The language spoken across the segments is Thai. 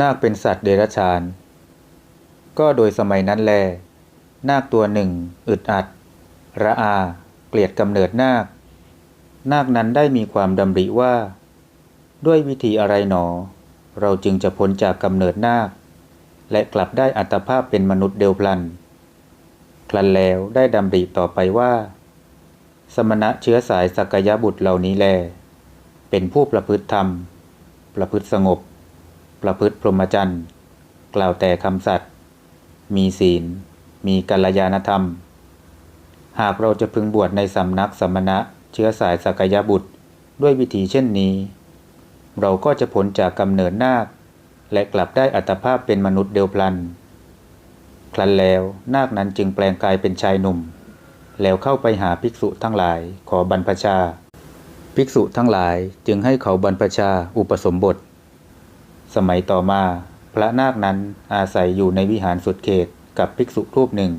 นาคเป็นสัตว์เดรัจฉาน ก็โดยสมัยนั้นแล นาคตัวหนึ่ง อึดอัด ระอา เกลียดกำเนิดนาค นาคนั้นได้มีความดำริว่า ด้วยวิธีอะไรหนอ เราจึงจะพ้นจากกำเนิดนาค และกลับได้อัตภาพเป็นมนุษย์เดียวพลัน คลันแล้วได้ดำริต่อไปว่า สมณะเชื้อสายสักยบุตรเหล่านี้แล เป็นผู้ประพฤติธรรม ประพฤติสงบ ประพฤติพรหมจรรย์ กล่าวแต่คำสัตย์มีศีล มีกัลยาณธรรม หากเราจะพึงบวชในสำนักสมณะเชื้อสายสักยบุตรด้วยวิธีเช่นนี้ เราก็จะพ้นจากกำเนิดนาค และกลับได้อัตภาพเป็นมนุษย์เดียวพลัน ครั้นแล้วนาคนั้นจึงแปลงกายเป็นชายหนุ่ม แล้วเข้าไปหาภิกษุทั้งหลายขอบรรพชา ภิกษุทั้งหลายจึงให้เขาบรรพชาอุปสมบท สมัยต่อมา พระนาคนั้นอาศัยอยู่ในวิหารสุดเขตกับภิกษุรูปหนึ่ง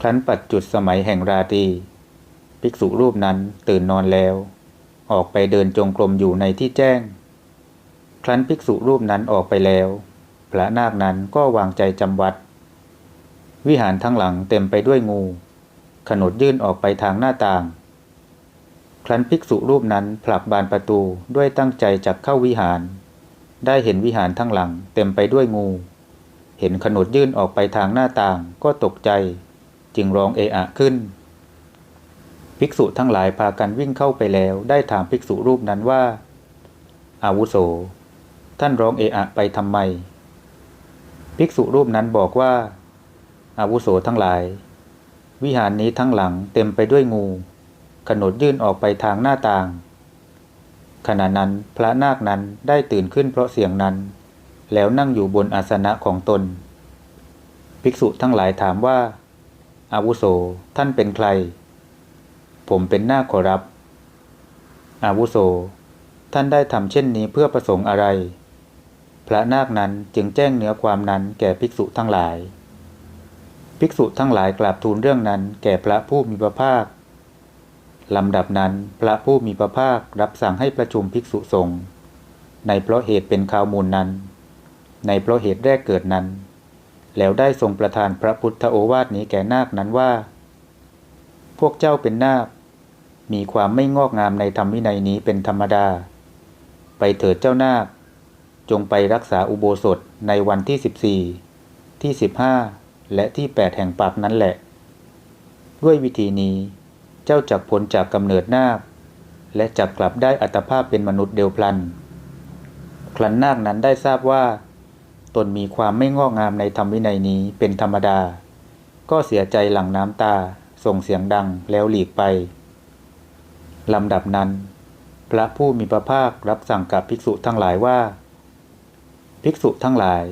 ครั้นปัจจุดสมัยแห่งราตรีภิกษุรูปนั้นตื่นนอนแล้ว ออกไปเดินจงกรมอยู่ในที่แจ้ง ครั้นภิกษุรูปนั้นออกไปแล้ว พระนาคนั้นก็วางใจจำวัด วิหารทั้งหลังเต็มไปด้วยงู ขนดยื่นออกไปทางหน้าต่าง ครั้นภิกษุรูปนั้นผลักบานประตูด้วยตั้งใจจักเข้าวิหาร ได้เห็นวิหารทั้งหลังเต็มไปด้วยงู เห็นขนดยื่นออกไปทางหน้าต่างก็ตกใจ จึงร้องเอะอะขึ้น ภิกษุทั้งหลายพากันวิ่งเข้าไปแล้ว ได้ถามภิกษุรูปนั้นว่า อาวุโส ท่านร้องเอะอะไปทำไม ภิกษุรูปนั้นบอกว่า อาวุโสทั้งหลาย วิหารนี้ทั้งหลังเต็มไปด้วยงู ขนดยื่นออกไปทางหน้าต่าง ขณะนั้นพระนาคนั้นได้ตื่นขึ้นเพราะเสียงนั้น แล้วนั่งอยู่บนอาสนะของตน ภิกษุทั้งหลายถามว่า อาวุโสท่านเป็นใคร ผมเป็นนาคขอรับ อาวุโส ท่านได้ทำเช่นนี้เพื่อประสงค์อะไร พระนาคนั้นจึงแจ้งเนื้อความนั้นแก่ภิกษุทั้งหลาย ภิกษุทั้งหลายกราบทูลเรื่องนั้นแก่พระผู้มีพระภาค ลำดับนั้นพระผู้มีพระภาครับสั่งให้ประชุมภิกษุสงฆ์ในเพราะเหตุเป็นข่าวมูลนั้น ในเพราะเหตุแรกเกิดนั้น แล้วได้ทรงประทานพระพุทธโอวาทนี้แก่นาคนั้นว่า พวกเจ้าเป็นนาค มีความไม่งอกงามในธรรมวินัยนี้เป็นธรรมดา ไปเถิดเจ้านาค จงไปรักษาอุโบสถในวันที่ 14 ที่ 15 และที่ 8 แห่งปากนั้นแหละ ด้วยวิธีนี้ จ้าจักพ้นจากกำเนิดนาค และจักกลับได้อัตภาพเป็นมนุษย์เดียวพลัน ครั้นนาคนั้นได้ทราบว่า ตนมีความไม่งอกงามในธรรมวินัยนี้เป็นธรรมดา ก็เสียใจหลั่งน้ำตาส่งเสียงดังแล้วหลีกไปลำดับนั้น พระผู้มีพระภาครับสั่งกับภิกษุทั้งหลายว่า ภิกษุทั้งหลาย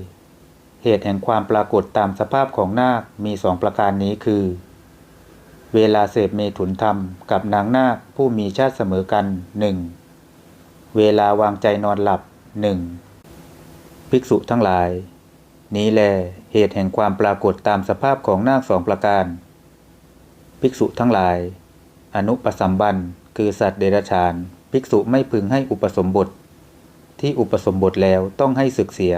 เหตุแห่งความปรากฏตามสภาพของนาคมีสองประการนี้คือ เวลาเสพเมถุนธรรมกับนางนาคผู้มีชาติเสมอกันหนึ่งเวลาวางใจนอนหลับหนึ่งภิกษุทั้งหลาย นี้แลเหตุแห่งความปรากฏตามสภาพของนาคสองประการ ภิกษุทั้งหลาย อนุปสัมบันคือสัตว์เดรัจฉาน ภิกษุไม่พึงให้อุปสมบท ที่อุปสมบทแล้วต้องให้ศึกเสีย